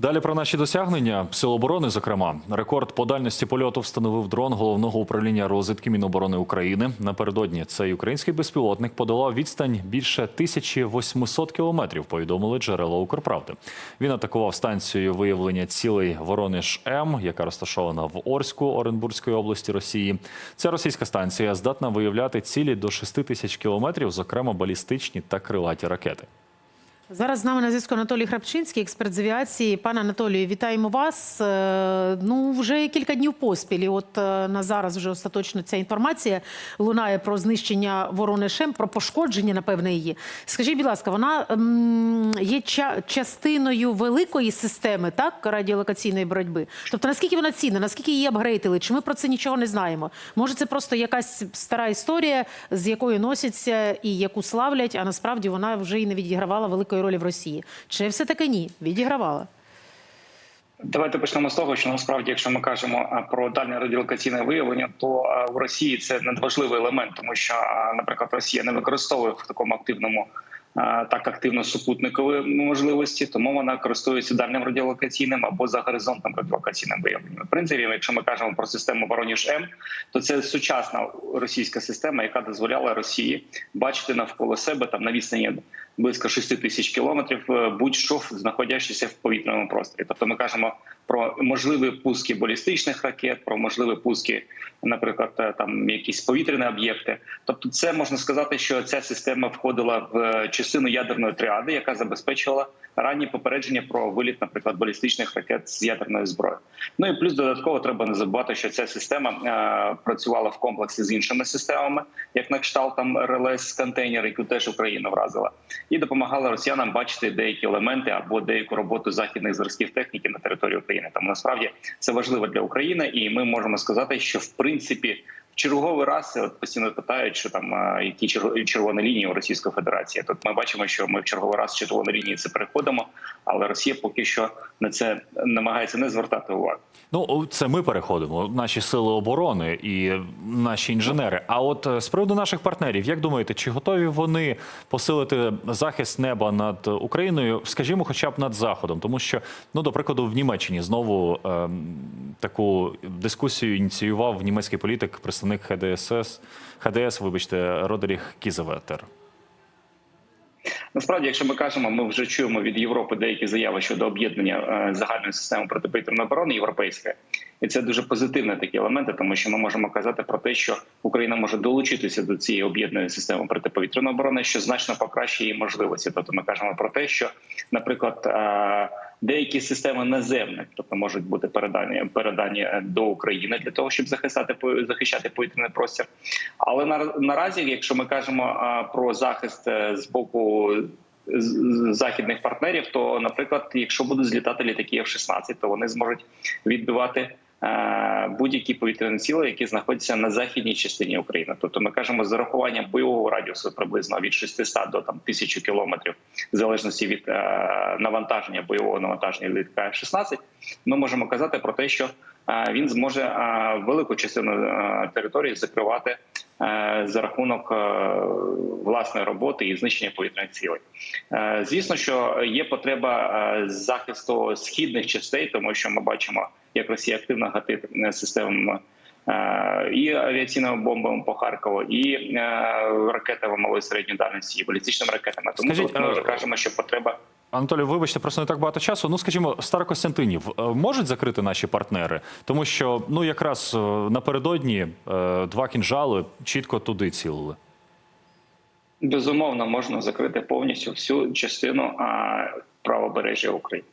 Далі про наші досягнення Сил оборони, зокрема, рекорд по дальності польоту встановив дрон головного управління розвідки Міноборони України. Напередодні цей український безпілотник подолав відстань більше 1800 кілометрів. Повідомили джерела Укрправди. Він атакував станцію виявлення цілей Воронеж М, яка розташована в Орську Оренбурзької області Росії. Ця російська станція здатна виявляти цілі до 6 тисяч кілометрів, зокрема балістичні та крилаті ракети. Зараз з нами на зв'язку Анатолій Храпчинський, експерт з авіації. Пане Анатолію, вітаємо вас. Е, Ну вже кілька днів поспіль. і От е, на зараз вже остаточно ця інформація лунає про знищення Воронежем, про пошкодження, напевне, її. Скажіть, будь ласка, вона є ча- частиною великої системи, так радіолокаційної боротьби. Тобто, наскільки вона цінна, наскільки її апгрейдили? Чи ми про це нічого не знаємо? Може, це просто якась стара історія, з якою носяться і яку славлять, а насправді вона вже і не відігравала великої ролі в Росії. Чи все таки ні? Відігравала. Давайте почнемо з того, що насправді, якщо ми кажемо про дальнє радіолокаційне виявлення, то в Росії це надважливий елемент, тому що, наприклад, Росія не використовує в такому активному. Так активно супутникові можливості, тому вона користується дальним радіолокаційним або за горизонтом радіолокаційним виявленням. В принципі, якщо ми кажемо про систему Воронеж М, то це сучасна російська система, яка дозволяла Росії бачити навколо себе там на відстані близько 6 тисяч кілометрів, е, будь-що знаходячися в повітряному просторі. Тобто, ми кажемо про можливі пуски балістичних ракет, про можливі пуски, наприклад, е, там якісь повітряні об'єкти. Тобто, це можна сказати, що ця система входила в е, частину ядерної тріади, яка забезпечувала ранні попередження про виліт, наприклад, балістичних ракет з ядерної зброї. Ну і плюс додатково треба не забувати, що ця система е, працювала в комплексі з іншими системами, як на кшталт там РЛС контейнер, яку теж Україна вразила, і допомагала росіянам бачити деякі елементи або деяку роботу західних зразків техніки на території України. Тому насправді це важливо для України, і ми можемо сказати, що в принципі. Черговий раз постійно питають, що там які червоні лінії у Російської Федерації. Тут ми бачимо, що ми в черговий раз червоні лінії це переходимо, але Росія поки що на це намагається не звертати увагу. Ну, це ми переходимо, наші сили оборони і наші інженери. А от е, з приводу наших партнерів, як думаєте, чи готові вони посилити захист неба над Україною, скажімо, хоча б над заходом? Тому що, ну, до прикладу, в Німеччині знову ем, таку дискусію ініціював німецький політик, представник ХДСС, ХДС, вибачте, Родеріх Кізеветер. Насправді, якщо ми кажемо, ми вже чуємо від Європи деякі заяви щодо об'єднання е, загальної системи протиповітряної оборони європейської, і це дуже позитивні такі елементи, тому що ми можемо казати про те, що Україна може долучитися до цієї об'єднаної системи протиповітряної оборони, що значно покращує її можливості. Тобто, ми кажемо про те, що, наприклад, е, деякі системи наземних, тобто можуть бути передані передані е, до України для того, щоб захистати захищати повітряний простір. Але на, наразі, якщо ми кажемо про захист е, з боку західних партнерів, то, наприклад, якщо будуть злітати літаки F-16, то вони зможуть відбивати. Е, Будь-які повітряні ціли, які знаходяться на західній частині України, тобто ми кажемо з зарахуванням бойового радіусу приблизно від 600 до там 1000 кілометрів, в залежності від е, навантаження бойового навантаження літака F-16, ми можемо казати про те, що він зможе велику частину території закривати е, за рахунок е, власної роботи і знищення повітряних цілей. Е, Звісно, що є потреба захисту східних частей, тому що ми бачимо, як Росія активно гатить системами. І авіаційними бомбами по Харкову, і ракетами малої середньої дальності, і балістичними ракетами. Тому Скажіть, ми вже кажемо, що потреба Анатолій, вибачте, просто не так багато часу. Ну, скажімо, Старокостянтинів е, можуть закрити наші партнери, тому що ну якраз е, напередодні е, два кінжали чітко туди цілили. безумовно можна закрити повністю всю частину правобережжя України.